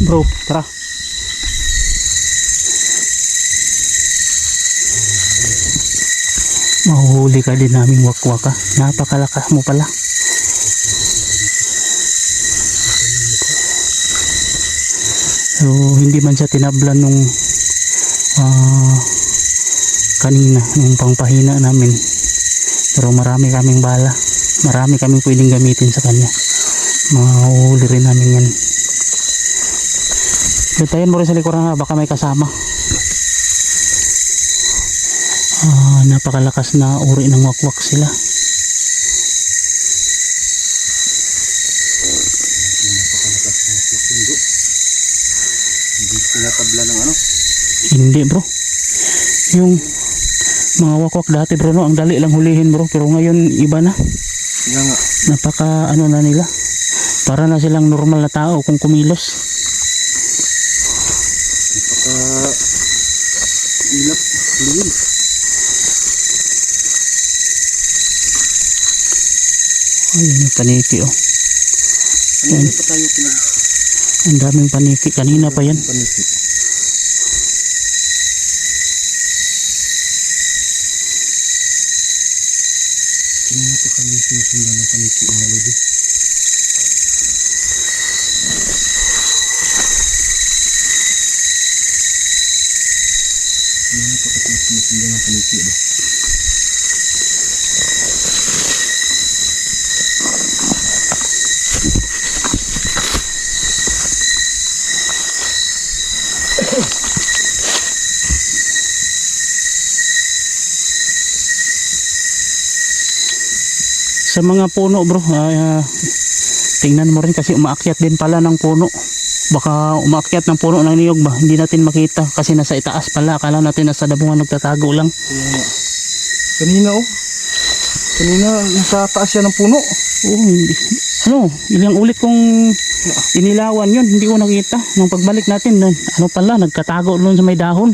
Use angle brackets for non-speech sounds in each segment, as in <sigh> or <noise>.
Bro, tara. Mahuhuli ka din naming wakwaka. Napakalakas mo pala. So, hindi man siya tinablan nung ah, kanina, nung pangpahina namin. Pero marami kaming bala. Marami kaming pwedeng gamitin sa kanya. Mahuhuli rin namin yan. Bantayan mo rin sa likuran ha, baka may kasama. Ah, napakalakas na uri ng wakwak sila. Hindi tinatabla ng ano. Hindi bro. Yung mga wakwak dati bro, no, ang dali lang hulihin bro. Pero ngayon iba na. Kaya nga. Napaka ano na nila. Para na silang normal na tao kung kumilos. Ilap. Luwin. Ayun yung paniki oh. Ano pa tayo pinag Ang daming paniki. Kanina pa yan. panisi? Kanina pa kami sinusundan ng paniki mga lodi. Kanina pa kasi sinusundan ng paniki ba? Sa mga puno bro, ah, tingnan mo rin kasi umaakyat din pala ng puno. Baka umaakyat ng puno ng niyog ba? Hindi natin makita kasi nasa itaas pala. Akala natin nasa dabungan nagtatago lang. Kanina oh. Kanina nasa taas yan ng puno. Oo, hindi. Ano, ilang ulit kong inilawan yun. Hindi ko nakita. Nung pagbalik natin, na- ano pala, nagkatago doon sa may dahon.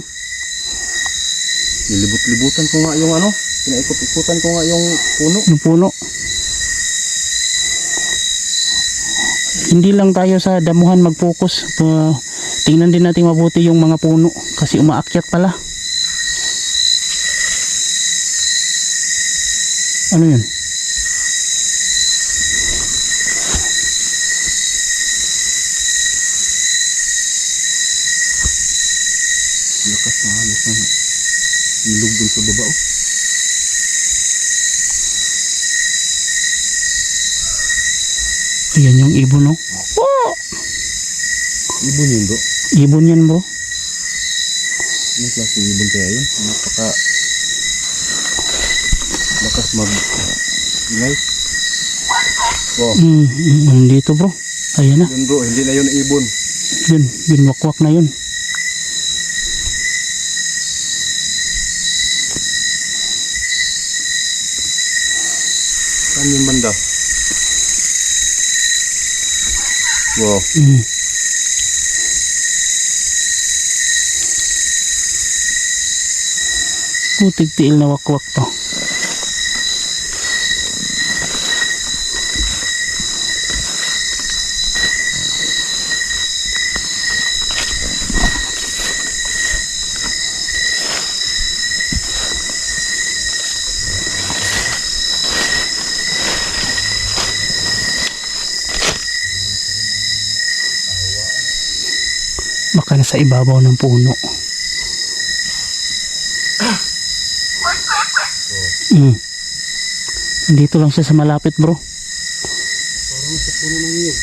Nilibot-libutan ko nga yung ano. Pinaikot-ikutan ko nga yung puno. Yung puno. Hindi lang tayo sa damuhan mag-focus. Uh, tingnan din natin mabuti yung mga puno. Kasi umaakyat pala. Ano yun? Lakas na halos na ilog dun sa baba oh. Ayan yung ibon, no? Oh! Ibon yun bro. Ibon yan, bro. Anong klaseng ibon kaya yun? Napaka lakas mag ingay. Wow. Mm, mm, nandito, bro. Ayan na. Yun bro, hindi na yun ibon. Yun, binwakwak na yun. Saan yung banda? Wow. Mm. Putig tiil na wakwak to. Baka nasa ibabaw ng puno. Mm. Dito lang siya sa malapit bro. Parang sa puno ng niyog.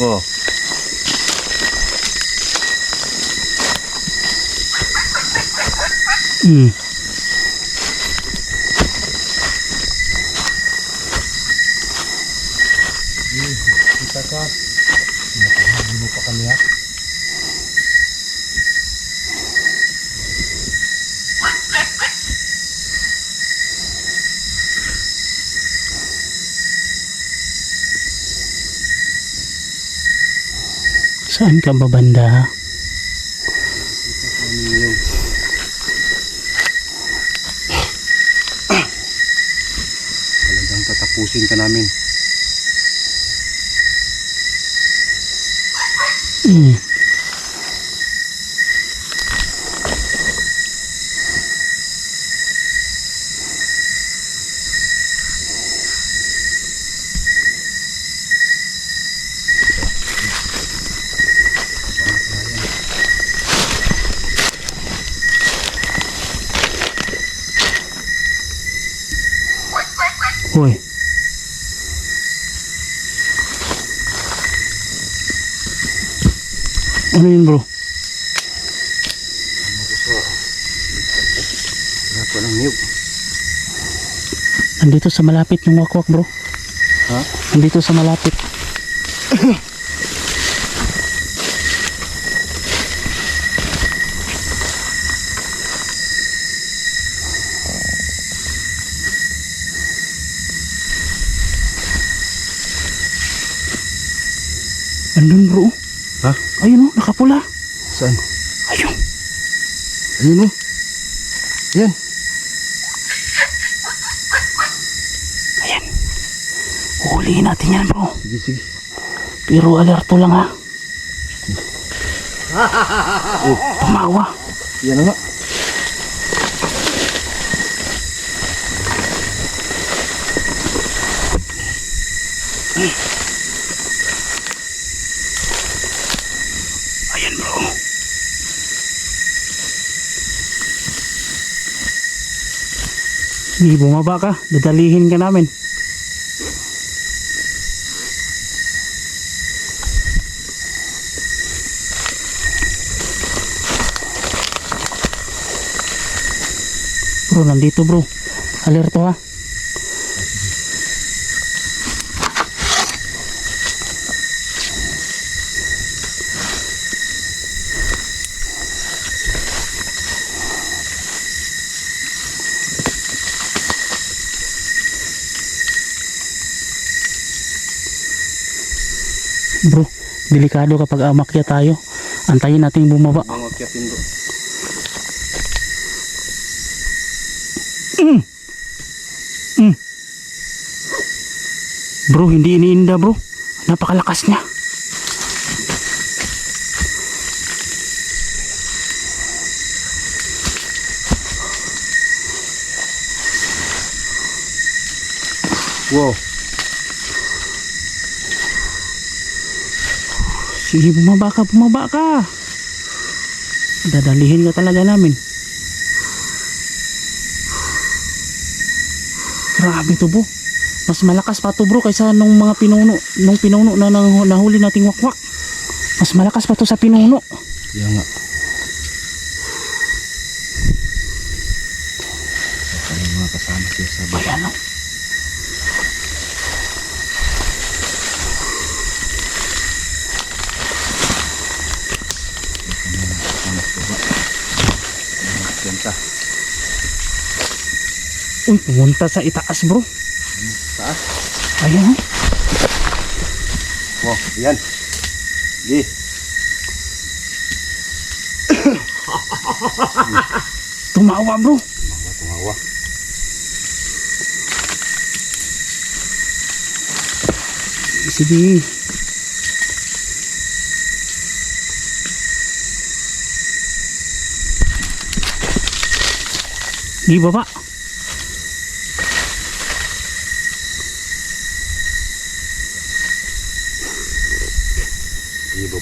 Oh. Mm. Kita ka. Nakahuli mo pa kami ha. Saan ka ba banda? Kita ka niyo. Tapusin ka namin. Mm. Hoy. Ano yun bro? Wala pa ng niyog. Andito sa malapit yung wakwak bro. Ha? Andito sa malapit. <coughs> Andun bro. Ha? Ayun oh, nakapula. Saan? Ayun. Ayun o. Yan. Ayan. Huhulihin natin yan bro. Sige, sige. Pero alerto lang ha. <laughs> oh, tumawa. Yan na nga. Ayan Hindi bumaba ka. Dadalihin ka namin. Bro, nandito bro. Alerto ha. Bro, delikado kapag amakya tayo. Antayin natin bumaba. Mga kyatin bro. Bro, hindi iniinda bro. Napakalakas niya. Wow. Sige, bumaba ka, bumaba ka. Dadalihin ka talaga namin. Grabe to bro. Mas malakas pa to bro kaysa nung mga pinuno, nung pinuno na nang, nahuli nating wakwak. Mas malakas pa to sa pinuno. Yan nga. Kaya mga kasama siya sa baba. Ayan o. Uy, pumunta sa itaas bro. Taas. Ayan o. Wow. Yan. Di. Tumawa bro. Mga tumawa. Sige. Di baba.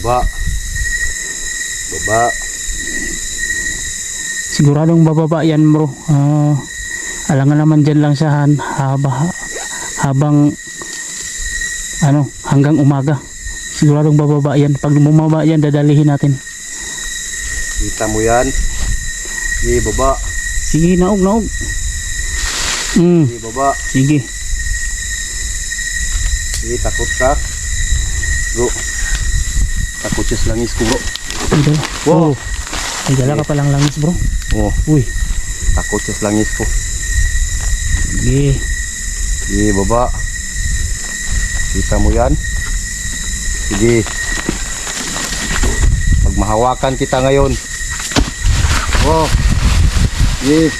Baba. Baba. Siguradong bababa yan bro. Ah, alangan naman dyan lang siya haba, habang ano, hanggang umaga. Siguradong bababa yan. Pag bumaba yan, dadalihin natin. Kita mo yan. Di baba. Sige, naog, naog. Mm, Di baba. sige. Di takot ka. Bro. Sa langis ko bro. Dala. Wow. Oh, Ay, dala ka palang langis bro. Oh. Uy, siya sa langis ko. sige. Di baba. Kita mo yan. Sige. Pag mahawakan kita ngayon. Oh. Sige.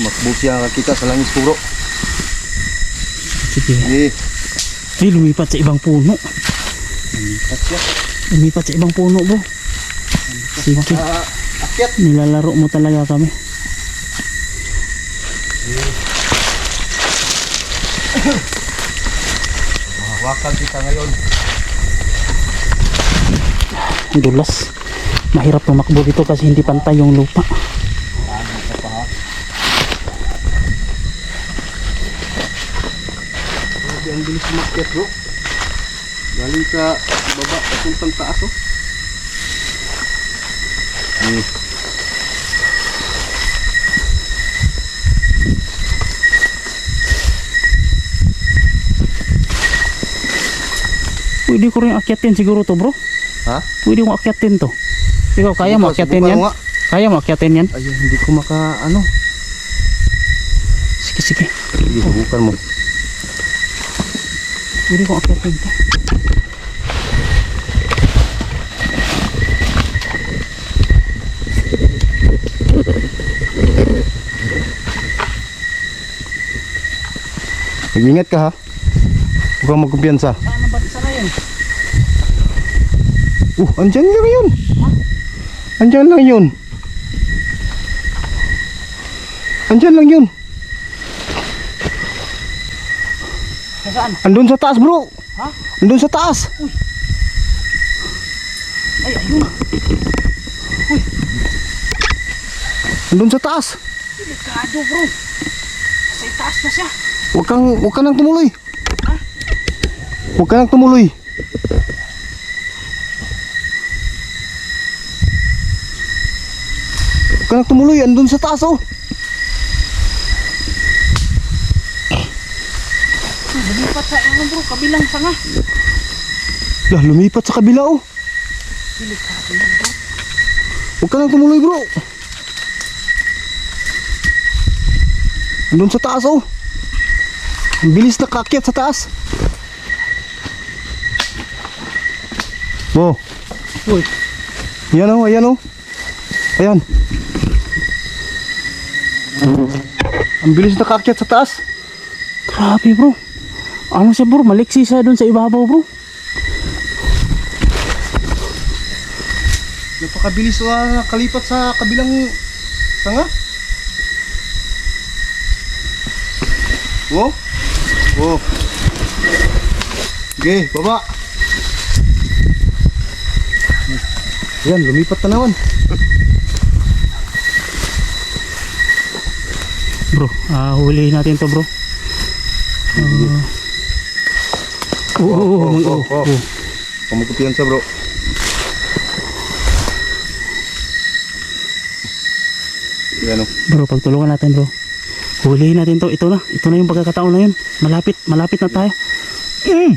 Makbusi ang kita sa langis. Sige. Eh, Ay, lumipat sa ibang puno. lipat siya. Lumipat sa ibang puno bro. Sige. Ah, akyat. Nilalaro mo talaga kami. Mahawakan kita ngayon. Dulas. Mahirap tumakbo dito kasi hindi pantay yung lupa. Ang bilis umakyat bro. Galing sa baba papuntang taas oh. Eh, Pwede ko rin akyatin siguro to bro. ha? Pwede ko akyatin to. Ikaw kaya mo akyatin yan? nga. Kaya mo akyatin yan? Ayun, hindi ko maka ano. Sige sige. Sige, subukan mo. Pwede ko akyatin to. Mag-ingat ka ha. Huwag kang magkumpiyansa. Saan ang bansa na yan? Uh, andyan lang yun. Andyan lang yun. Andyan lang yun. Nasaan? Andun sa taas bro. Ha? Andun sa taas. Ay, ayun. Andun sa taas. Delikado bro. Sa itaas na siya. Huwag kang, huwag ka nang tumuloy. Huwag ka nang tumuloy. Huwag ka nang tumuloy. Andun sa taas oh. Lumipat sa ano bro, kabilang sanga. Lah, lumipat sa kabila oh. Delikado yan bro. Huwag ka nang tumuloy bro. Andun sa taas oh. Ang bilis na kakyat sa taas. Oh, Uy, ayan oh, ayan oh. Ayan. Ang bilis na kakyat sa taas. grabe bro. Ano siya bro, maliksi siya dun sa ibabaw bro. Napakabilis uh, kalipat sa kabilang sanga. Oh. Oh. Okay, baba. Yan, lumipat na naman. Bro, ah hulihin natin to bro. Uh, Oo, oo, oo, oo, oh, oh. oo. Pamagkupiyansa bro. Yan oh. Bro, pagtulungan natin bro. Hulihin natin to. Ito na. Ito na yung pagkakataon na yun. Malapit. Malapit na tayo. Mm.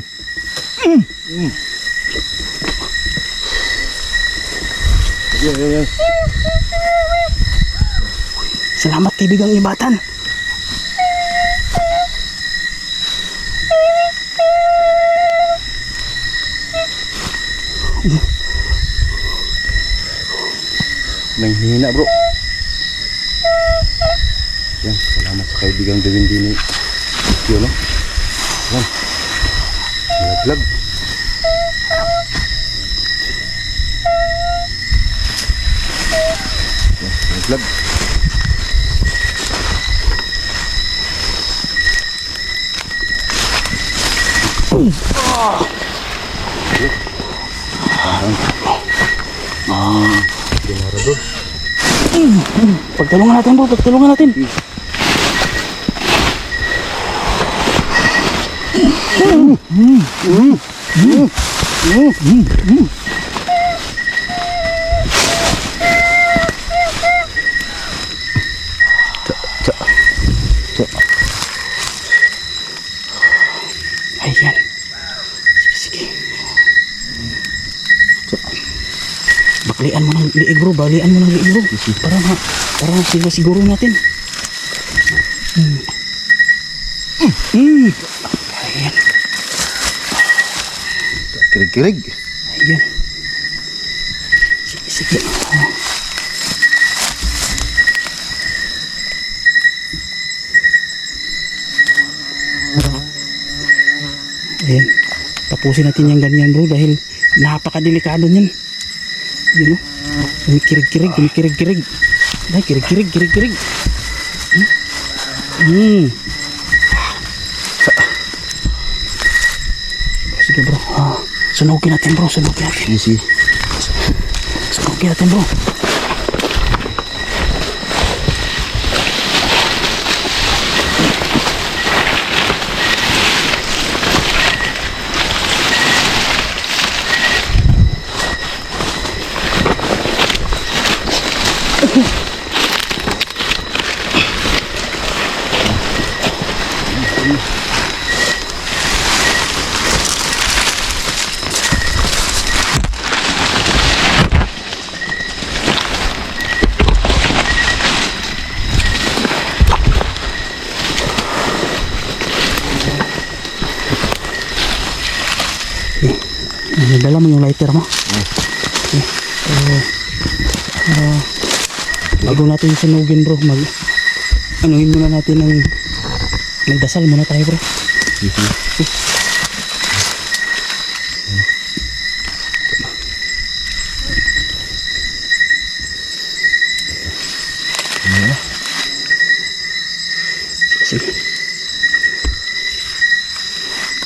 Mm. Yan, yan, yan. Salamat kaibigang ibatan. Nanghihina bro. Yan, salamat sa kaibigang gawin din ni Yun, no? Yan. Laglag. Yan, laglag. Generador. Pagtulungan natin bro. Pagtulungan natin. Tsa, Lian mo ng liig bro, balian mo ng liig. Para nga, para sila siguro natin. Hmm. Hmm. Ayan. Kirig-kirig. Ayan. Sige, sige. Oh. Ayan. Tapusin natin yung ganyan bro dahil napakadelikado niyan. Yun o. Kumikirig-kirig, kumikirig-kirig. Ay, kirig-kirig, kirig-kirig. Hmm. Hmm. Sige bro. Ah, sunugin natin bro, sunugin natin. Easy. Sunugin natin bro. Dala mo yung lighter mo? Okay. So, ah, bago natin sunugin bro, mag anuhin muna natin ng magdasal muna tayo bro. Na? Sige.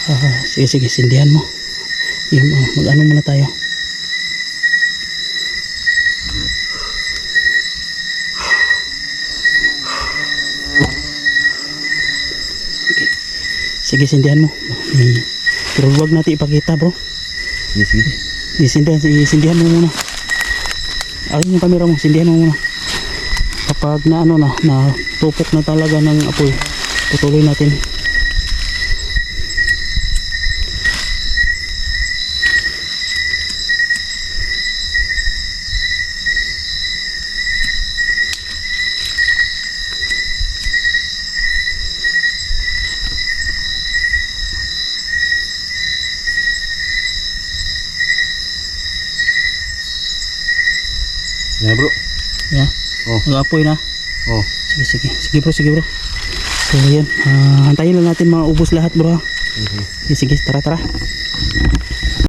Ah, sige, sige, sindihan mo. Yung, ah, mag-ano muna tayo. Okay. Sige, sindihan mo. Eh, Pero huwag natin ipakita bro. Sige, sige. Isindihan, isindihan mo muna. Akin yung camera mo, sindihan mo muna. Kapag na ano na, na tupok na talaga ng apoy, tutuloy natin. Yan bro. Yeah. Oh. Nag-apoy na. Oh. Sige, sige. Sige bro, sige bro. So yan, ah, antayin lang natin maubos lahat bro. ha. Easy. Sige, sige, tara, tara.